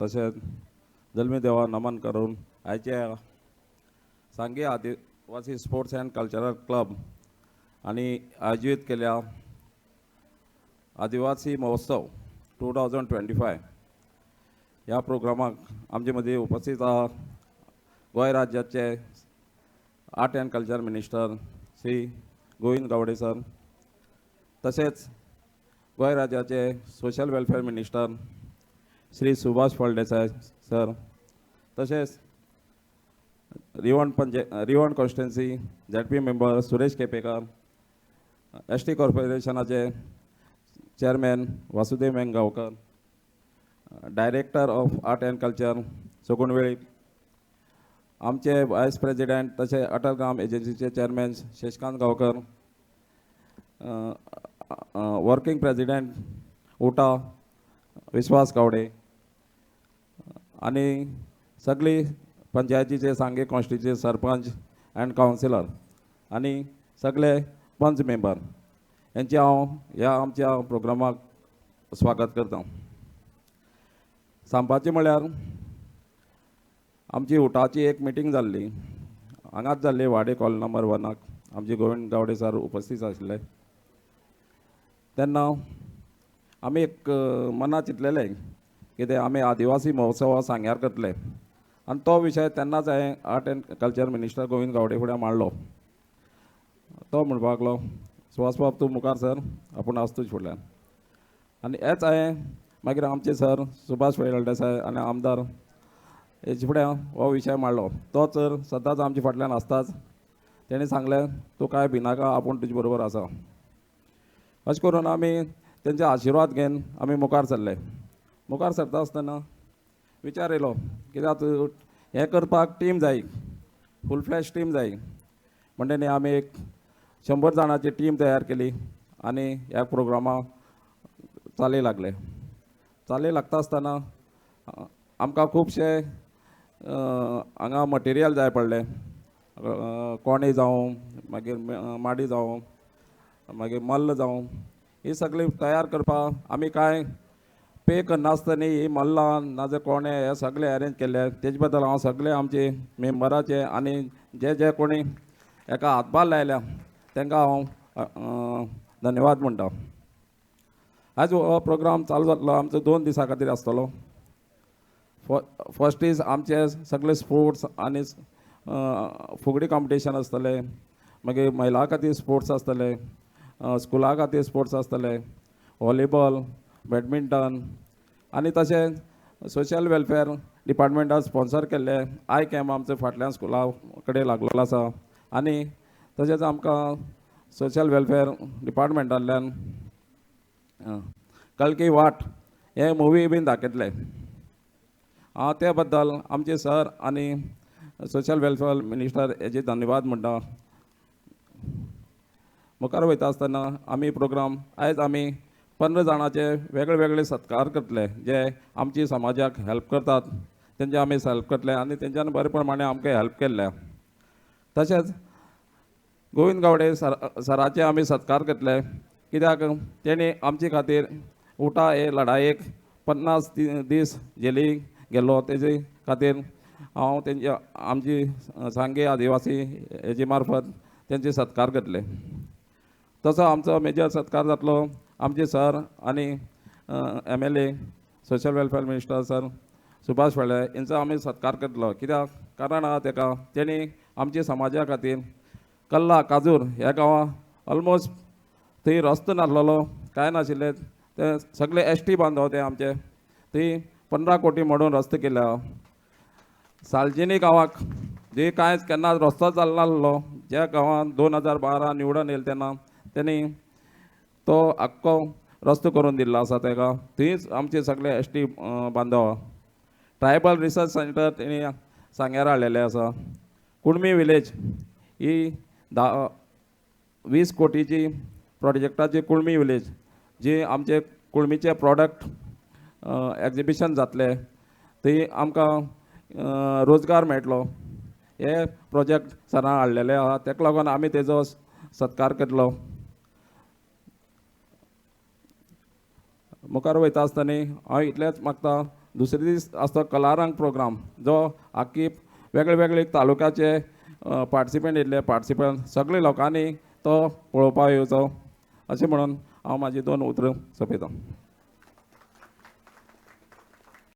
तशेंच जल्मी देवा नमन करून आयचे सांगे आदिवासी स्पोर्ट्स अँड कल्चरल क्लब आणि आयोजित केल्या आदिवासी महोत्सव टू थावजंड ट्वेंटी फाय ह्या प्रोग्रामाक आमचे मदीं उपस्थित आहा गोंय राज्याचे art and culture minister Shri Govind Gawade sir तशेंच गोंय राज्याचे social welfare minister Shri Subhash Phaldesai sir तशेंच रिवण पंचे Rivan constituency Z P member Suresh Kepekar S T कॉर्पोरेशनाचे chairman Vasudev Mengaonkar, director of art and culture सगुणवेळी, आमचे vice president तसे Atal Gram एजन्सीचे chairman Shashikant Gaonkar working president UTAA Vishwas Gawade आणि सगळी पंचायतीचे सांगे कॉन्स्टिट्युचे sarpanch and councillor आणि सगळे पंच मेंबर यांचे हांव ह्या आमच्या प्रोग्रामाक स्वागत करता. सांगपाचें म्हळ्यार आमची उटाची एक मिटींग जाल्ली हांगाच जाल्ली वाडे कॉल नंबर वनाक आमचे गोविंद गावडे सर उपस्थित आशिल्ले. तेन्ना आमी एक मना मनात चिंतलेलें कितें आमी आदिवासी महोत्सव सांग्यार करतले. आनी तो विशय तेन्नाच हांवें art and culture minister Govind Gawade फुडें मांडलो. तो म्हणपाक लागलो सुहास बाब तूं मुखार सर. आपूण आसा तुजे फुडल्यान. आनी हेच हांवें मागीर आमचे सर सुभाष फळदेसाय आनी आमदार हेजे फुडें हो विशय मांडलो. तो सर सदांच आमचे फाटल्यान आसताच. तेणें सांगलें तूं कांय भिनाका आपूण तुजे बरोबर आसा. अशें करून आमी तेंचे आशिर्वाद घेवन आमी मुखार सरले. मुखार सरता आसतना विचार येयलो कित्याक हें करपाक टीम जाय फूल फ्लॅश टीम जाय म्हणटनी आमी एक शंबर जाणांची टीम तयार केली आनी ह्या प्रोग्रामा चाली लागले. चाली लागता आसतना आमकां खुबशे हांगा मटेरियल जाय पडलें. कोणे जावं मागीर माडी जावं मागीर मल्ल जावं ही सगळी तयार करपाक आमी कांय पे करनासतना ही मल्लां नाजाल्यार कोणे हे सगळे अरेंज केले. तेजे बद्दल हांव सगळे आमचे मेंबराचे आनी जे जे कोणी हेका हातभार लायल्या तांकां हांव धन्यवाद म्हणटा आयज हो प्रोग्राम चालू जातलो आमचो दोन दिसां खातीर आसतलो फ- फर्स्ट इज आमचे सगळे स्पोर्ट्स आनी फुगडी कॉम्पिटिशन आसतले मागीर महिलां खातीर स्पोर्ट्स आसतले स्कुला खातीर स्पोर्ट्स आसतले व्हॉलीबॉल बॅडमिंटन आनी तशें सोशल वेलफेअर डिपार्टमेंटान स्पॉन्सर केल्ले आय कॅम्प आमचे फाटल्यान स्कुला कडेन लागलेलो आसा आनी तशेंच आमकां सोशल वेलफेअर डिपार्टमेंटांतल्यान कलकी कल्की वाट हे मुवी बीन दाखयतले. हांव ते बद्दल आमचे सर आनी सोशल वेलफेअर मिनिस्टर हेजे धन्यवाद म्हणटा मुखार वयता आसतना आमी प्रोग्राम आयज आमी पंदरा जाणांचे वेगळे वेगळे सत्कार करतले जे आमची समाजाक हेल्प करतात. तेंचे आमी हेल्प करतले आनी तेंच्यान बरे प्रमाणे आमकां हेल्प केल्ले. तशेंच गोविंद गावडे सर सराचे आमी सत्कार करतले. कित्याक? तेणी आमचे खातीर उटा हे लढायेक पन्नास दीस जेली गेल्लो. तेजे खातीर हांव तेंचे आमची सांगे आदिवासी हेजे मार्फत तेंचे सत्कार करतले. तसो आमचो मेजर सत्कार जातलो. आमचे सर आनी M L A social welfare minister sir Subhash फळे हेंचो आमी सत्कार करतलो कित्याक कारण आहा तेका तेणी आमच्या समाजा खातीर कल्ला काजूर ह्या गांवां ऑलमोस्ट थंय रस्तो नासलेलो कांय नाशिल्ले ते सगळे एस टी बांदव ते आमचे. थंय पंदरा कोटी मोडून रस्तो केल्या सालजिनी गांवाक जे कांयच केन्ना रस्तो जाल्लो नासलो ज्या गांवांत दोन हजार बारा निवडून येयले तेन्ना तेणी तो आख्खो रस्तो करून दिल्लो आसा तेका थंयच आमचे सगळे एस टी बांदव ट्रायबल रिसर्च सेंटर तेणी सांग्यार हाडलेले आसा कुणबी विलेज ही धा वीस कोटीची प्रोजेक्टाची कुळमी विलेज जी आमचे कुळमीचे प्रोडक्ट एग्जिबिशन जातले थंय आमकां रोजगार मेळटलो हे प्रोजेक्ट सरान हाडलेले आहा. तेका लागून आमी तेजो सत्कार केलो मुखार वयता आसतना हांव इतलेंच मागता दुसरे दीस आसता कलारंग प्रोग्राम जो आख्खी वेगळे वेगळे तालुक्याचे पार्टिसिपंट येयल्ले पार्टिसिपंट सगळे लोकांनी तो पळोवपाक येवचो अशें म्हणून हांव म्हाजी दोन उतरां सोंपयतां